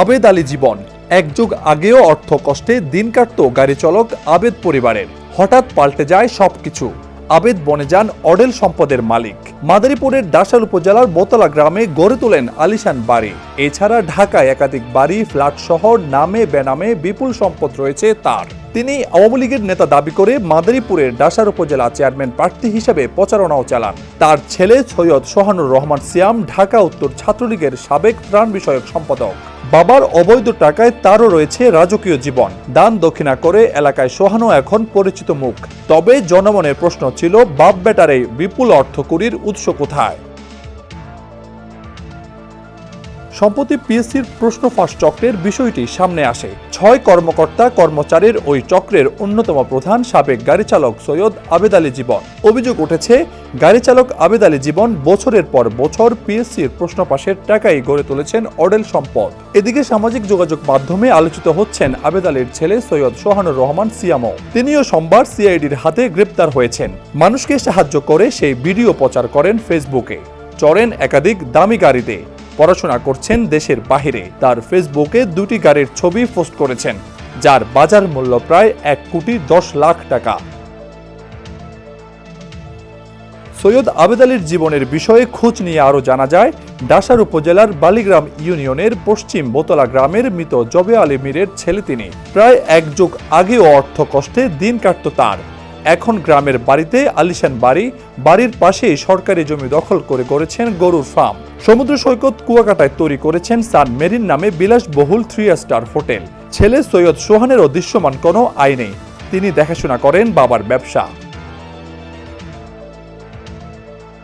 আবেদ আলী জীবন। এক যুগ আগেও অর্থ কষ্টে দিন কাটত গাড়ি চালক আবেদ পরিবারের। হঠাৎ পাল্টে যায় সবকিছু। আবেদ বনে যান অডেল সম্পদের মালিক। মাদারীপুরের ডাসাল উপজেলার বোতলা গ্রামে গড়ে তোলেন আলিশান বাড়ি। এছাড়া ঢাকায় একাধিক বাড়ি, ফ্ল্যাট সহ নামে বেনামে বিপুল সম্পদ রয়েছে তার। তিনি আওয়ামী লীগের নেতা দাবি করে মাদারীপুরের ডাসার উপজেলা চেয়ারম্যান প্রার্থী হিসেবে প্রচারণাও চালান। তার ছেলে সৈয়দ সোহানুর রহমান সিয়াম ঢাকা উত্তর ছাত্রলীগের সাবেক ত্রাণ বিষয়ক সম্পাদক। বাবার অবৈধ টাকায় তারও রয়েছে রাজকীয় জীবন। দান দক্ষিণা করে এলাকায় সোহানো এখন পরিচিত মুখ। তবে জনমনের প্রশ্ন ছিল বাপ বেটার এই বিপুল অর্থকুরির উৎস কোথায়? সম্প্রতি পিএসসির প্রশ্ন ফাঁস চক্রের বিষয়টি সামনে আসে। ছয় কর্মকর্তা কর্মচারীর ওই চক্রের অন্যতম প্রধান সাবেক গাড়ি চালক সৈয়দ আবেদ আলী জীবন। অভিযোগ উঠেছে, গাড়ি চালক আবেদ আলী জীবন বছরের পর বছর পিএসসির প্রশ্ন পাশের টাকাই গড়ে তুলেছেন অডেল সম্পদ। এদিকে সামাজিক যোগাযোগ মাধ্যমে আলোচিত হচ্ছেন আবেদ আলীর ছেলে সৈয়দ সোহানুর রহমান সিয়ামও। তিনিও সোমবার সিআইডির হাতে গ্রেপ্তার হয়েছেন। মানুষকে সাহায্য করে সেই ভিডিও প্রচার করেন ফেসবুকে। চড়েন একাধিক দামি গাড়িতে। পড়াশোনা করছেন দেশের বাহিরে। তার ফেসবুকে দুটি গাড়ির ছবি পোস্ট করেছেন, যার বাজার মূল্য প্রায় এক কোটি দশ লাখ টাকা। সৈয়দ আবেদ আলীর জীবনের বিষয়ে খোঁজ নিয়ে আরও জানা যায়, ডাসার উপজেলার বালিগ্রাম ইউনিয়নের পশ্চিম বোতলা গ্রামের মৃত জবে আলী মীরের ছেলে তিনি। প্রায় এক যুগ আগেও অর্থ কষ্টে দিন কাটত তার। এখন গ্রামের বাড়িতে আলিশান বাড়ি, বাড়ির পাশেই সরকারি জমি দখল করে করেছেন গরুর ফার্ম। সমুদ্র সৈকত কুয়াকাটায় তৈরি করেছেন সান মেরিন নামে বিলাসবহুল থ্রি স্টার হোটেল। ছেলে সৈয়দ সোহানেরও দৃশ্যমান কোনো আয় নেই। তিনি দেখাশোনা করেন বাবার ব্যবসা।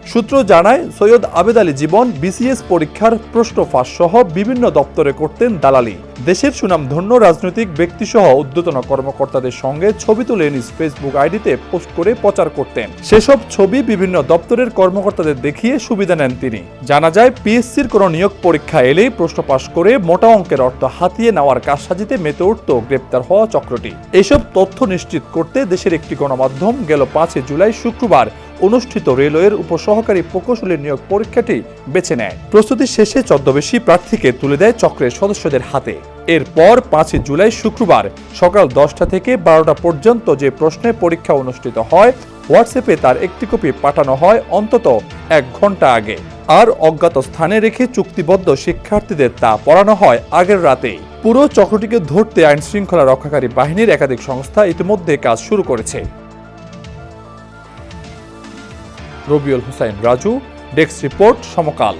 সূত্র জানায়, সৈয়দ আবেদ আলী জীবন বিসিএস পরীক্ষার প্রশ্ন ফাঁস সহ বিভিন্ন দপ্তরে করতেন দালালি। দেশের সুনামধন্য রাজনৈতিক ব্যক্তিসহ উদ্যতন কর্মকর্তাদের সঙ্গে ছবি তুলে নিজ ফেসবুক আইডিতে পোস্ট করে প্রচার করতেন। সেসব ছবি বিভিন্ন দপ্তরের কর্মকর্তাদের দেখিয়ে সুবিধা নেন তিনি। জানা যায়, পিএসসির কোনো নিয়োগ পরীক্ষা এলেই প্রশ্ন পাশ করে মোটা অঙ্কের অর্থ হাতিয়ে নেওয়ার কাজ সাজিতে মেতে উঠত গ্রেপ্তার হওয়া চক্রটি। এসব তথ্য নিশ্চিত করতে দেশের একটি গণমাধ্যম গেল পাঁচই জুলাই শুক্রবার অনুষ্ঠিত রেলওয়ের উপসহকারী প্রকৌশলীর নিয়োগ পরীক্ষাটি বেছে নেয়। প্রস্তুতি শেষে ছদ্মবেশী প্রার্থীকে তুলে দেয় চক্রের সদস্যদের হাতে। এরপর পাঁচই জুলাই শুক্রবার সকাল দশটা থেকে বারোটা পর্যন্ত যে প্রশ্নে পরীক্ষা অনুষ্ঠিত হয়, হোয়াটসঅ্যাপে তার একটি কপি পাঠানো হয় অন্তত এক ঘণ্টা আগে। আর অজ্ঞাত স্থানে রেখে চুক্তিবদ্ধ শিক্ষার্থীদের তা পড়ানো হয় আগের রাতেই। পুরো চক্রটিকে ধরতে আইন শৃঙ্খলা রক্ষাকারী বাহিনীর একাধিক সংস্থা ইতিমধ্যে কাজ শুরু করেছে। Rabiul Hussain, Raju, desk report Samakal.